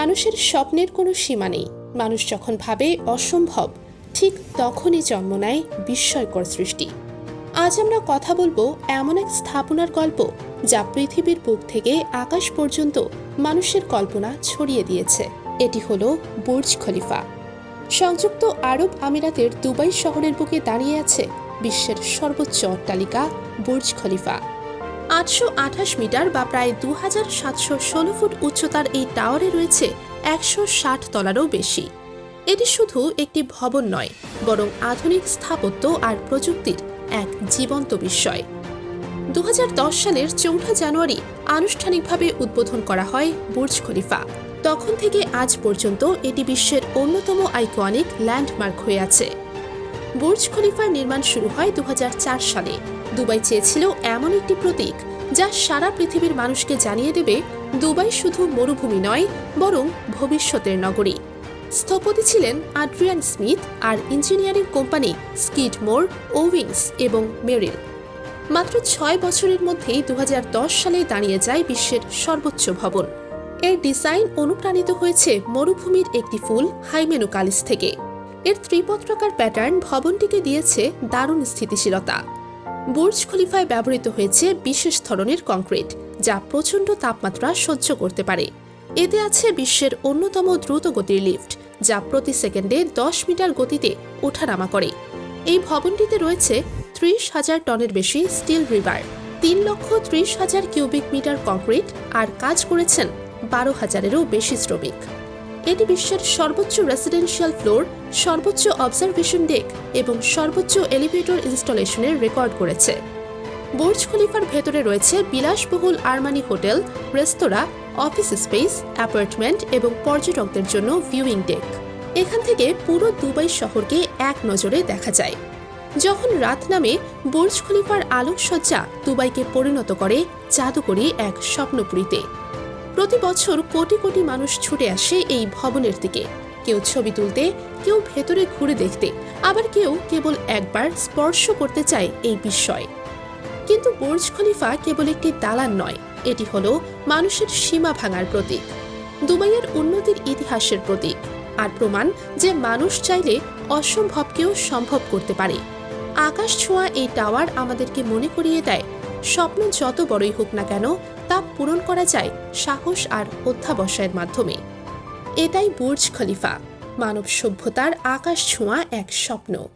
মানুষের স্বপ্নের কোনো সীমা নেই। মানুষ যখন ভাবে অসম্ভব, ঠিক তখনই জন্ম নেয় বিস্ময়কর সৃষ্টি। আজ আমরা কথা বলব এমন এক স্থাপনার গল্প যা পৃথিবীর বুক থেকে আকাশ পর্যন্ত মানুষের কল্পনা ছড়িয়ে দিয়েছে। এটি হলো বুর্জ খলিফা। সংযুক্ত আরব আমিরাতের দুবাই শহরের বুকে দাঁড়িয়ে আছে বিশ্বের সর্বোচ্চ অট্টালিকা বুর্জ খলিফা। আটশো আঠাশ মিটার বা প্রায় দু হাজার সাতশো ষোলো ফুট উচ্চতার এই টাওয়ারে রয়েছে একশো ষাট তলারও বেশি। এটি শুধু একটি ভবন নয়, বরং আধুনিক স্থাপত্য আর প্রযুক্তির এক জীবন্ত বিস্ময়। দু হাজার দশ সালের চৌঠা জানুয়ারি আনুষ্ঠানিকভাবে উদ্বোধন করা হয় বুর্জ খলিফা। তখন থেকে আজ পর্যন্ত এটি বিশ্বের অন্যতম আইকনিক ল্যান্ডমার্ক হয়ে আছে। বুর্জ খলিফার নির্মাণ শুরু হয় দু হাজার চার সালে। দুবাই চেয়েছিল এমন একটি প্রতীক যা সারা পৃথিবীর মানুষকে জানিয়ে দেবে, দুবাই শুধু মরুভূমি নয়, বরং ভবিষ্যতের নগরী। স্থপতি ছিলেন আড্রিয়ান স্মিথ আর ইঞ্জিনিয়ারিং কোম্পানি স্কিডমোর ওভিংস এবং মেরিল। মাত্র ছয় বছরের মধ্যেই দু হাজার দশ সালে দাঁড়িয়ে যায় বিশ্বের সর্বোচ্চ ভবন। এর ডিজাইন অনুপ্রাণিত হয়েছে মরুভূমির একটি ফুল হাইমেনোকালিস থেকে। এর ত্রিপত্রাকার প্যাটার্ন ভবনটিকে দিয়েছে দারুণ স্থিতিশীলতা। বুর্জ খলিফায় ব্যবহৃত হয়েছে বিশেষ ধরনের কংক্রিট, যা প্রচণ্ড তাপমাত্রা সহ্য করতে পারে। এতে আছে বিশ্বের অন্যতম দ্রুত গতির লিফট, যা প্রতি সেকেন্ডে দশ মিটার গতিতে ওঠানামা করে। এই ভবনটিতে রয়েছে ত্রিশ হাজার টনের বেশি স্টিল রিভার, তিন লক্ষ ত্রিশ হাজার কিউবিক মিটার কংক্রিট, আর কাজ করেছেন বারো হাজারেরও বেশি শ্রমিক। এটি বিশ্বের সর্বোচ্চ রেসিডেন্সিয়াল ফ্লোর সর্বোচ্চ অবজারভেশন ডেক এবং সর্বোচ্চ এলিভেটর ইনস্টলেশনের রেকর্ড করেছে। বুর্জ খলিফার ভেতরে রয়েছে বিলাসবহুল আরমানি হোটেল রেস্তোরাঁ অফিস স্পেস অ্যাপার্টমেন্ট এবং পর্যটকদের জন্য ভিউইং ডেক এখান থেকে পুরো দুবাই শহরকে এক নজরে দেখা যায়। যখন রাত নামে বুর্জ খলিফার আলোকসজ্জা দুবাইকে পরিণত করে জাদুকরী এক স্বপ্নপুরীতে। প্রতি বছর কোটি কোটি মানুষ ছুটে আসে এই ভবনের দিকে। কেউ ছবি তুলতে, কেউ ভেতরে ঘুরে দেখতে, আবার কেউ কেবল একবার স্পর্শ করতে চায় এই বিস্ময়। কিন্তু বুর্জ খলিফা কেবল একটি দালান নয়, এটি হলো মানুষের সীমা ভাঙার প্রতীক, দুবাইয়ের উন্নতির ইতিহাসের প্রতীক, আর প্রমাণ যে মানুষ চাইলে অসম্ভবকেও সম্ভব করতে পারে। আকাশ ছোঁয়া এই টাওয়ার আমাদেরকে মনে করিয়ে দেয় স্বপ্ন যত বড়ই হোক না কেন, তা পূরণ করা যায় সাহস আর অধ্যাবসায়ের মাধ্যমে। এটাই বুর্জ খলিফা, মানব সভ্যতার আকাশ ছোঁয়া এক স্বপ্ন।